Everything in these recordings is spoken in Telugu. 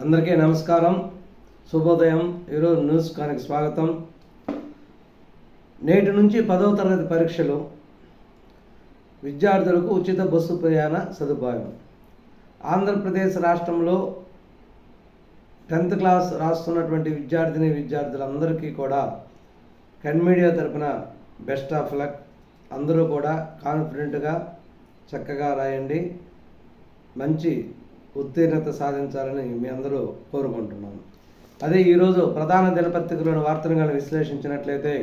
అందరికీ నమస్కారం. శుభోదయం. ఈరోజు న్యూస్ కానికి స్వాగతం. నేటి నుంచి పదవ తరగతి పరీక్షలు విద్యార్థులకు ఉచిత బస్సు ప్రయాణ సదుపాయం. ఆంధ్రప్రదేశ్ రాష్ట్రంలో టెన్త్ క్లాస్ రాస్తున్నటువంటి విద్యార్థిని విద్యార్థులందరికీ కూడా కన్మీడియా తరపున బెస్ట్ ఆఫ్ లక్. అందరూ కూడా కాన్ఫిడెంట్గా చక్కగా రాయండి. మంచి ఉత్తీర్ణత సాధించాలని మీ అందరూ కోరుకుంటున్నాను అదే ఈరోజు ప్రధాన దినపత్రికలోని వార్తను కానీ విశ్లేషించినట్లయితే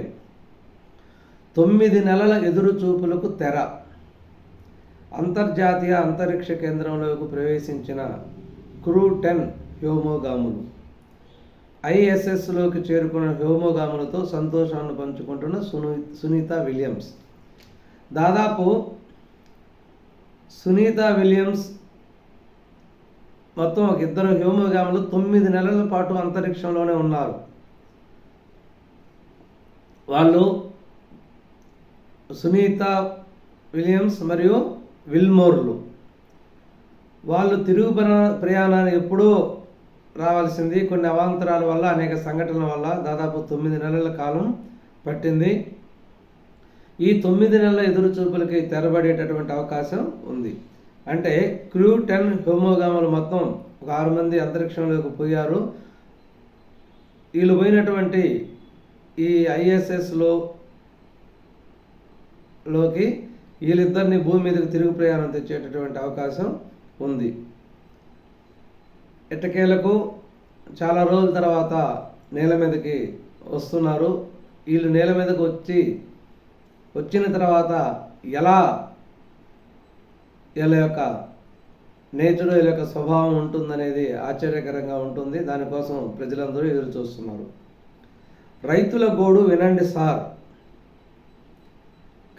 తొమ్మిది నెలల ఎదురు చూపులకు తెర. అంతర్జాతీయ అంతరిక్ష కేంద్రంలోకి ప్రవేశించిన క్రూ టెన్ హ్యోమోగాములు ఐఎస్ఎస్లోకి చేరుకున్న హ్యోమోగాములతో సంతోషాన్ని పంచుకుంటున్న సునీ సునీత విలియమ్స్. దాదాపు సునీత విలియమ్స్ మొత్తం ఒక ఇద్దరు హ్యూమోగాములు తొమ్మిది నెలల పాటు అంతరిక్షంలోనే ఉన్నారు. వాళ్ళు సునీత విలియమ్స్ మరియు విల్మోర్లు. వాళ్ళు తిరుగు ప్రయా- ప్రయాణాన్ని ఎప్పుడూ రావాల్సింది కొన్ని అవాంతరాల వల్ల అనేక సంఘటనల వల్ల దాదాపు తొమ్మిది నెలల కాలం పట్టింది. ఈ తొమ్మిది నెలల ఎదురుచూపులకి తెరబడేటటువంటి అవకాశం ఉంది. అంటే క్రూ టెన్ హోమోగాములు మొత్తం ఒక ఆరు మంది అంతరిక్షంలోకి పోయారు. వీళ్ళు పోయినటువంటి ఈ ఐఎస్ఎస్లో లోకి వీళ్ళిద్దరిని భూమి మీదకి తిరుగు ప్రయాణం తెచ్చేటటువంటి అవకాశం ఉంది. ఎట్టకేలకు చాలా రోజుల తర్వాత నేల మీదకి వస్తున్నారు. వీళ్ళు నేల మీదకి వచ్చి వచ్చిన తర్వాత ఎలా వీళ్ళ యొక్క నేచర్ వీళ్ళ యొక్క స్వభావం ఉంటుందనేది ఆశ్చర్యకరంగా ఉంటుంది. దానికోసం ప్రజలందరూ ఎదురు చూస్తున్నారు. రైతుల గోడు వినండి సార్.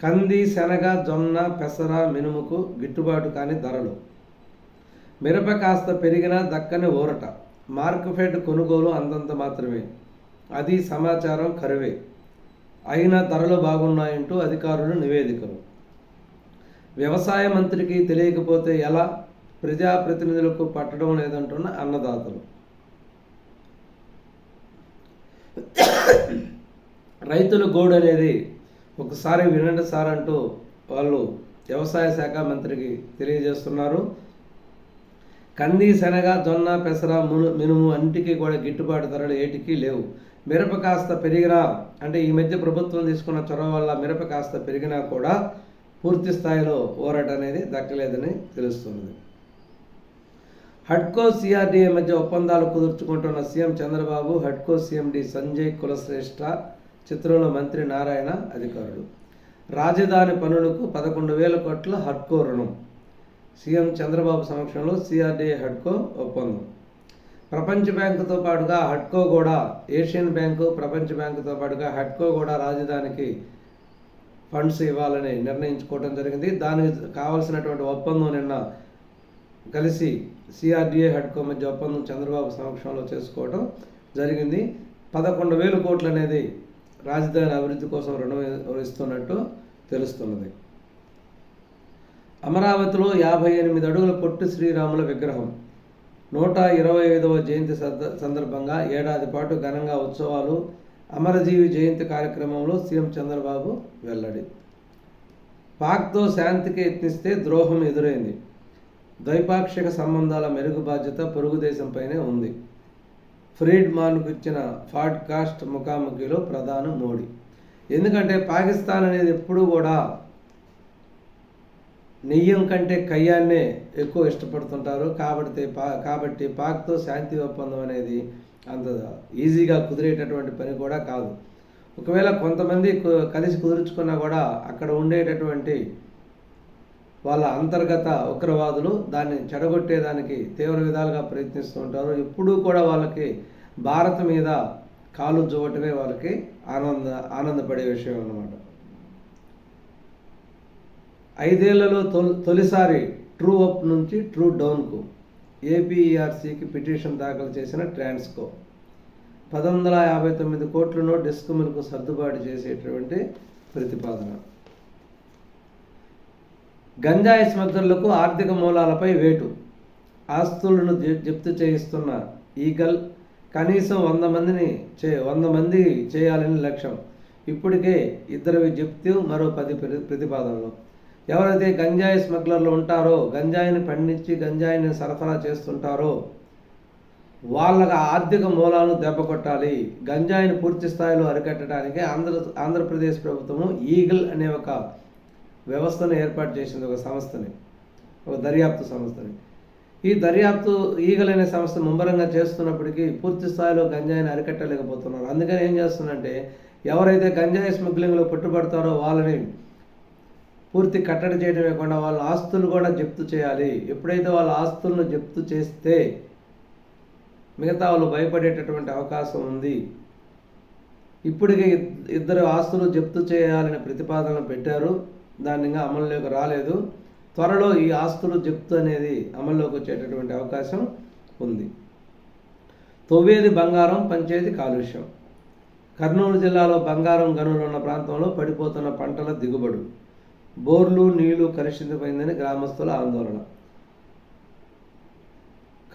కంది శనగ జొన్న పెసర మినుముకు గిట్టుబాటు కాని ధరలు. మిరప కాస్త పెరిగినా దక్కని ఊరట. మార్కెట్ కొనుగోలు అంతంత మాత్రమే. అది సమాచారం కరువే. అయినా ధరలు బాగున్నాయంటూ అధికారులు నివేదికలు. వ్యవసాయ మంత్రికి తెలియకపోతే ఎలా ప్రజాప్రతినిధులకు పట్టడం లేదంటున్న అన్నదాతలు. రైతుల గోడు అనేది ఒకసారి వినండి సార్ అంటూ వాళ్ళు వ్యవసాయ శాఖ మంత్రికి తెలియజేస్తున్నారు. కంది శనగ జొన్న పెసర మును మినుము అన్నిటికీ కూడా గిట్టుబాటు ధరలు ఏటికి లేవు. మిరప కాస్త పెరిగినా అంటే ఈ మధ్య ప్రభుత్వం తీసుకున్న చొరవ వల్ల మిరప కాస్త పెరిగినా కూడా పూర్తి స్థాయిలో పోరాట అనేది దక్కలేదని తెలుస్తుంది హడ్కో సిఆర్డీఏ మధ్య ఒప్పందాలు కుదుర్చుకుంటున్న సీఎం చంద్రబాబు హడ్కో సీఎండి సంజయ్ కులశ్రేష్ఠ చిత్రంలో మంత్రి నారాయణ అధికారులు. రాజధాని పనులకు పదకొండు వేల కోట్ల హడ్కో రుణం. సీఎం చంద్రబాబు సమక్షంలో సిఆర్డీఏ హడ్కో ఒప్పందం. ప్రపంచ బ్యాంకుతో పాటుగా హడ్కో కూడా ఏషియన్ బ్యాంకు ప్రపంచ బ్యాంకుతో పాటుగా హడ్కో కూడా రాజధానికి ఫండ్స్ ఇవ్వాలని నిర్ణయించుకోవడం జరిగింది. దానికి కావాల్సినటువంటి ఒప్పందం నిన్న కలిసి సిఆర్డిఏ హడ్కో మధ్య ఒప్పందం చంద్రబాబు సమక్షంలో చేసుకోవడం జరిగింది. పదకొండు వేల కోట్లు అనేది రాజధాని అభివృద్ధి కోసం రుణం ఇస్తున్నట్టు తెలుస్తున్నది. అమరావతిలో యాభై ఎనిమిది అడుగుల పొట్టి శ్రీరాముల విగ్రహం నూట ఇరవై ఐదవ జయంతి సందర్భంగా ఏడాది పాటు ఘనంగా ఉత్సవాలు అమరజీవి జయంతి కార్యక్రమంలో సీఎం చంద్రబాబు వెల్లడి. పాక్తో శాంతికి యత్నిస్తే ద్రోహం ఎదురైంది. ద్వైపాక్షిక సంబంధాల మెరుగు బాధ్యత పొరుగు దేశంపైనే ఉంది. ఫ్రీడ్ మాన్కు ఇచ్చిన పాడ్కాస్ట్ ముఖాముఖిలో ప్రధాని మోడీ. ఎందుకంటే పాకిస్తాన్ అనేది ఎప్పుడూ కూడా నెయ్యం కంటే కయ్యాన్నే ఎక్కువ ఇష్టపడుతుంటారు. కాబట్టి పా కాబట్టి పాక్తో శాంతి ఒప్పందం అనేది అంత ఈజీగా కుదిరేటటువంటి పని కూడా కాదు. ఒకవేళ కొంతమంది కలిసి కుదుర్చుకున్నా కూడా అక్కడ ఉండేటటువంటి వాళ్ళ అంతర్గత ఉగ్రవాదులు దాన్ని చెడగొట్టేదానికి తీవ్ర విధాలుగా ప్రయత్నిస్తూ ఉంటారు. ఎప్పుడూ కూడా వాళ్ళకి భారత్ మీద కాలు జోవటమే వాళ్ళకి ఆనంద ఆనందపడే విషయం అన్నమాట. ఐదేళ్ళలో తొలి తొలిసారి ట్రూ అప్ నుంచి ట్రూ డౌన్కు ఏపీఆర్సీకి పిటిషన్ దాఖలు చేసిన ట్రాన్స్కో. పది వందల యాభై తొమ్మిది కోట్లను డిస్కమ్లకు సర్దుబాటు చేసేటటువంటి ప్రతిపాదన. గంజాయి స్మగ్లర్లకు ఆర్థిక మూలాలపై వేటు. ఆస్తులను జప్తు చేయిస్తున్న ఈగల్ కనీసం వంద మందిని చే వంద మంది చేయాలని లక్ష్యం. ఇప్పటికే ఇద్దరు జప్తు మరో పది ప్రతి- ప్రతిపాదనలు. ఎవరైతే గంజాయి స్మగ్లర్లు ఉంటారో గంజాయిని పండించి గంజాయిని సరఫరా చేస్తుంటారో వాళ్ళకి ఆర్థిక మూలాలను దెబ్బ కొట్టాలి. గంజాయిని పూర్తి స్థాయిలో అరికట్టడానికి ఆంధ్ర ఆంధ్రప్రదేశ్ ప్రభుత్వము ఈగల్ అనే ఒక వ్యవస్థను ఏర్పాటు చేసింది ఒక సంస్థని ఒక దర్యాప్తు సంస్థని. ఈ దర్యాప్తు ఈగల్ అనే సంస్థ ముమ్మరంగా చేస్తున్నప్పటికీ పూర్తి స్థాయిలో గంజాయిని అరికట్టలేకపోతున్నారు. అందుకని ఏం చేస్తుందంటే ఎవరైతే గంజాయి స్మగ్లింగ్లో పట్టుబడతారో వాళ్ళని పూర్తి కట్టడి చేయడమే కాకుండా వాళ్ళ ఆస్తులు కూడా జప్తు చేయాలి. ఎప్పుడైతే వాళ్ళ ఆస్తులను జప్తు చేస్తే మిగతా వాళ్ళు భయపడేటటువంటి అవకాశం ఉంది. ఇప్పటికే ఇద్దరు ఆస్తులు జప్తు చేయాలని ప్రతిపాదన పెట్టారు. దాన్ని ఇంకా అమల్లోకి రాలేదు. త్వరలో ఈ ఆస్తులు జప్తు అనేది అమల్లోకి వచ్చేటటువంటి అవకాశం ఉంది. తొవ్వేది బంగారం పంచేది కాలుష్యం. కర్నూలు జిల్లాలో బంగారం గనులు ఉన్న ప్రాంతంలో పడిపోతున్న పంటల దిగుబడు. బోర్లు నీళ్ళు కలుషితమైందని గ్రామస్తుల ఆందోళన.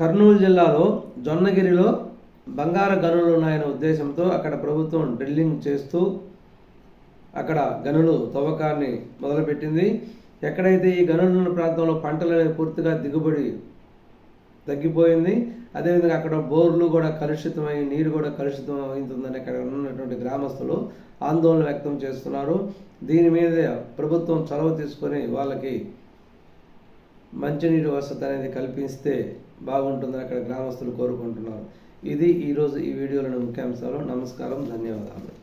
కర్నూలు జిల్లాలో జొన్నగిరిలో బంగార గనులు ఉన్నాయనే ఉద్దేశంతో అక్కడ ప్రభుత్వం డ్రిల్లింగ్ చేస్తూ అక్కడ గనులు తవ్వకాన్ని మొదలుపెట్టింది. ఎక్కడైతే ఈ గనులు ఉన్న ప్రాంతంలో పంటలు పూర్తిగా దిగుబడి తగ్గిపోయింది. అదేవిధంగా అక్కడ బోర్లు కూడా కలుషితమై నీరు కూడా కలుషితం అవుతుందని అక్కడ ఉన్నటువంటి గ్రామస్తులు ఆందోళన వ్యక్తం చేస్తున్నారు. దీని మీద ప్రభుత్వం చొరవ తీసుకొని వాళ్ళకి మంచినీటి వసతి అనేది కల్పిస్తే బాగుంటుందని అక్కడ గ్రామస్తులు కోరుకుంటున్నారు. ఇది ఈరోజు ఈ వీడియోలోని ముఖ్యాంశాలు. నమస్కారం. ధన్యవాదాలు.